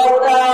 রাদিয়াল্লাহু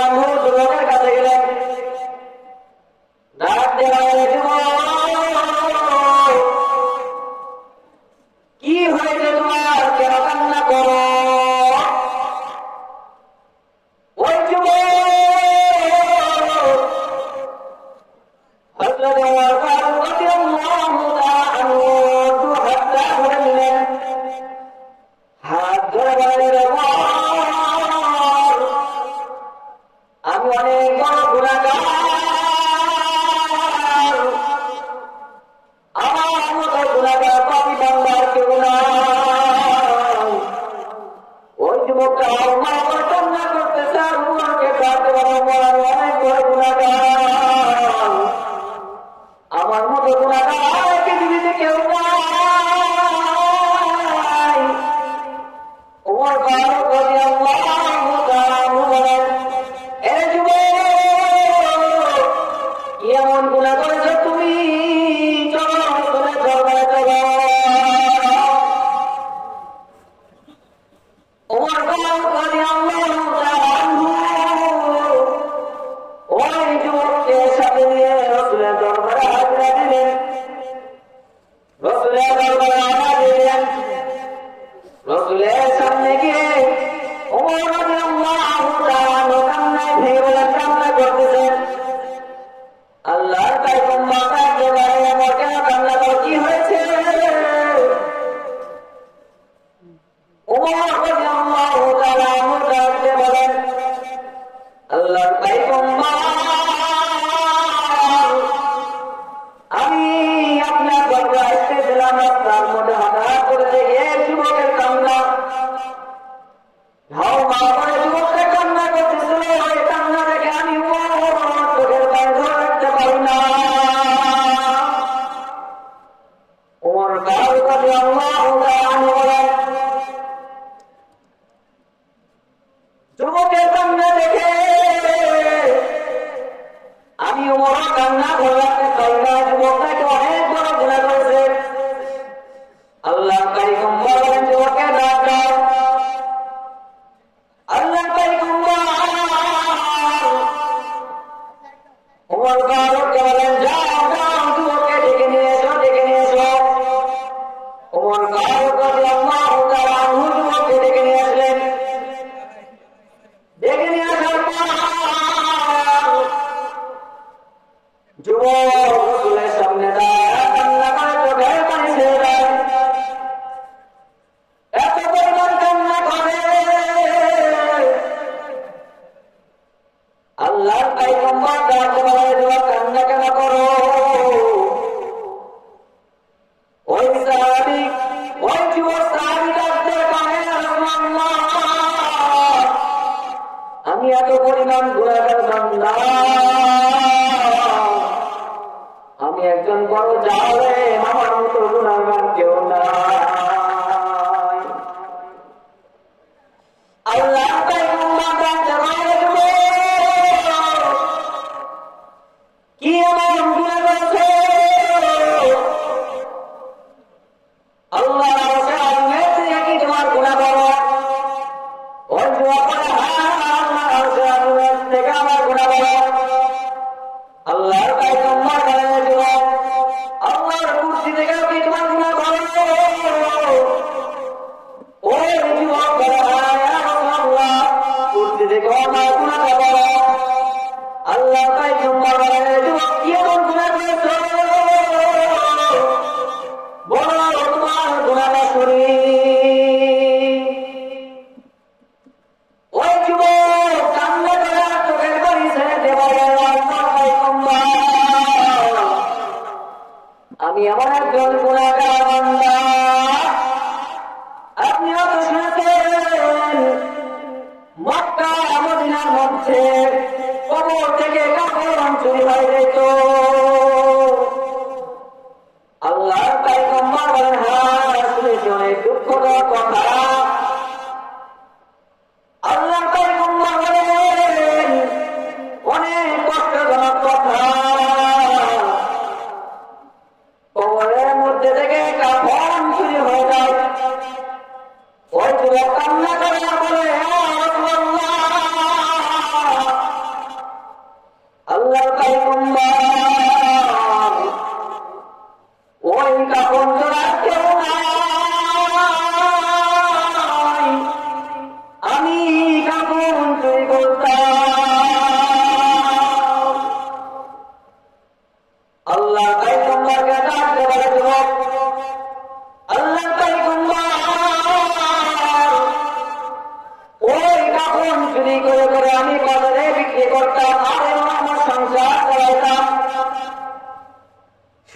Sidegaki, come on,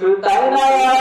就是答应呀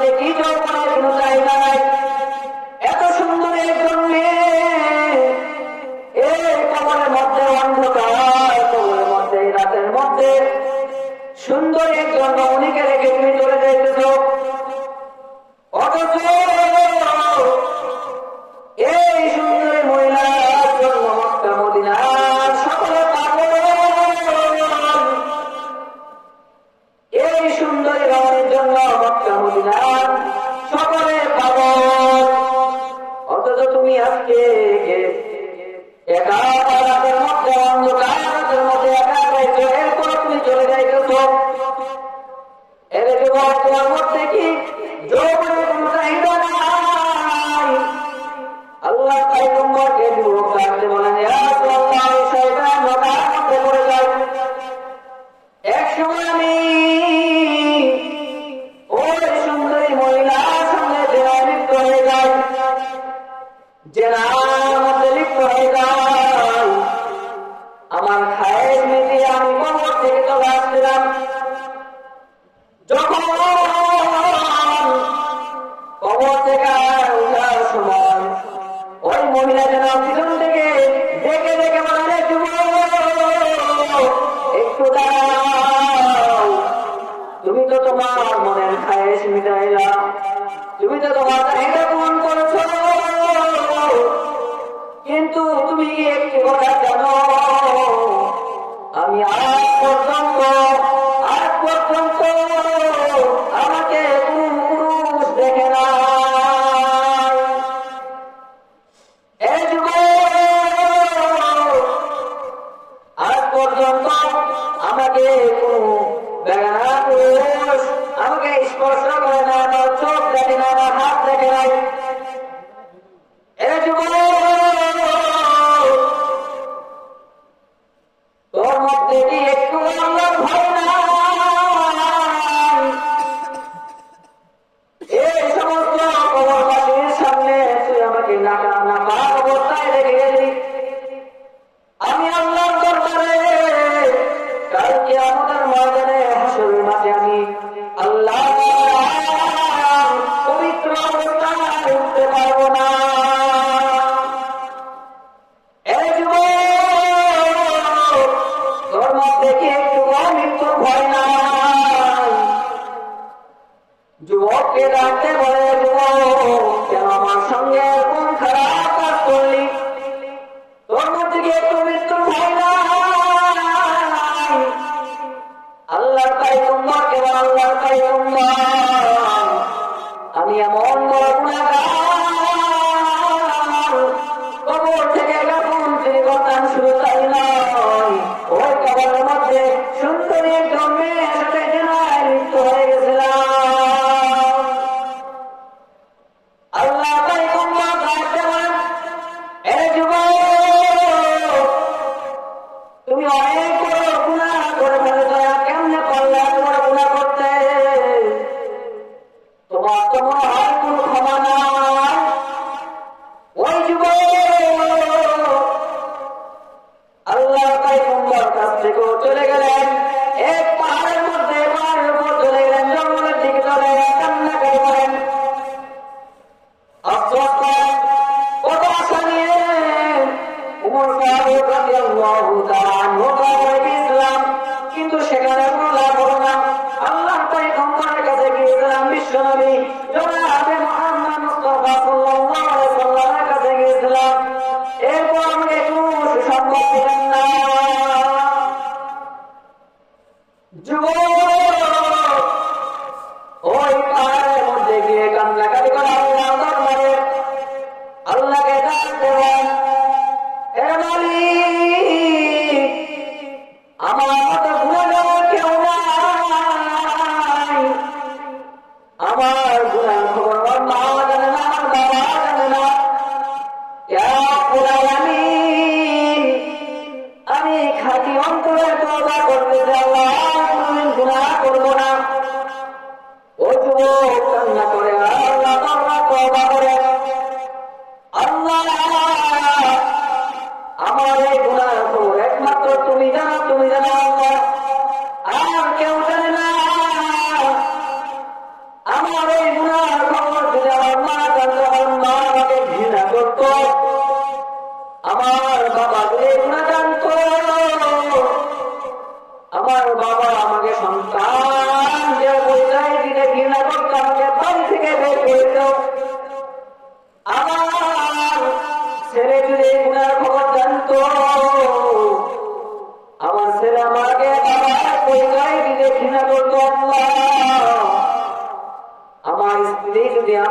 আমাদের কি দরকার আমি আজ পর্যন্ত তোমাকে বলব। কিন্তু সেখানে কোনো লাভ হলো না। আল্লাহ তাই কাছে গিয়েছিলাম বিশ্বনবী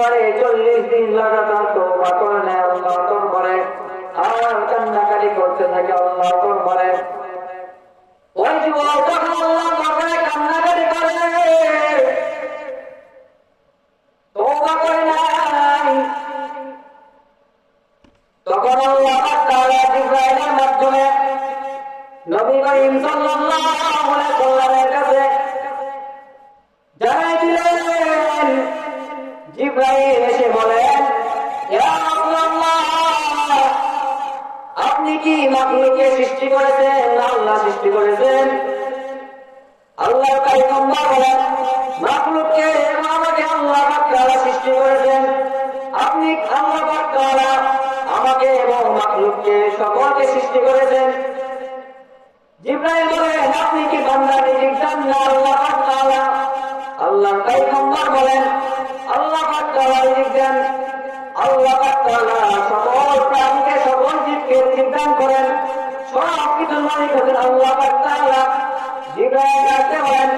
পরে চল্লিশ দিন লাগাতার তৌবা করলে আল্লাহ তোর পরে আর কান্নাকাটি করতে থাকে আল্লাহ তোর ওই যুবক, যখন আপনি কি মাখলুককে সৃষ্টি করেছেন? আল্লাহ সৃষ্টি করেছেন। আল্লাহ কাইকম্বা বলেন মাখলুককে আমাকে আল্লাহ তাআলা সৃষ্টি করেছেন। আপনি আল্লাহ তাআলা আমাকে এবং মাখলুককে সকলকে সৃষ্টি করেছেন। জিব্রাইল বলেন আপনি কি বান্দা নিজের না আল্লাহ তাআলা আল্লাহ কাইকম্বা বলেন, আল্লাহ তাআলা নিজের আল্লাহ জীবকে করেন। সব কিছুর মালিক আল্লাহ জিব্রাইল বলেন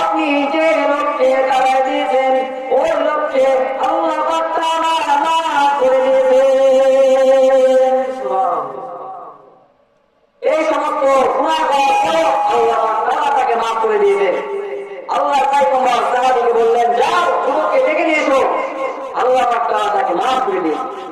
আপনি যে দিয়েছেন, ওই আল্লাহ এই সমস্ত তাকে মাফ করে দিয়েছেন। আল্লাহ তাই তোমার বললেন, যাও, যুবককে ডেকে নিয়ে আল্লাহ তাকে মাফ করে দিয়েছেন।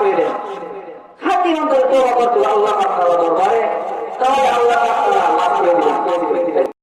কইলেন খাঁটি অন্তরে তোবা করতে আল্লাহ দরবারে। তাহলে আল্লাহ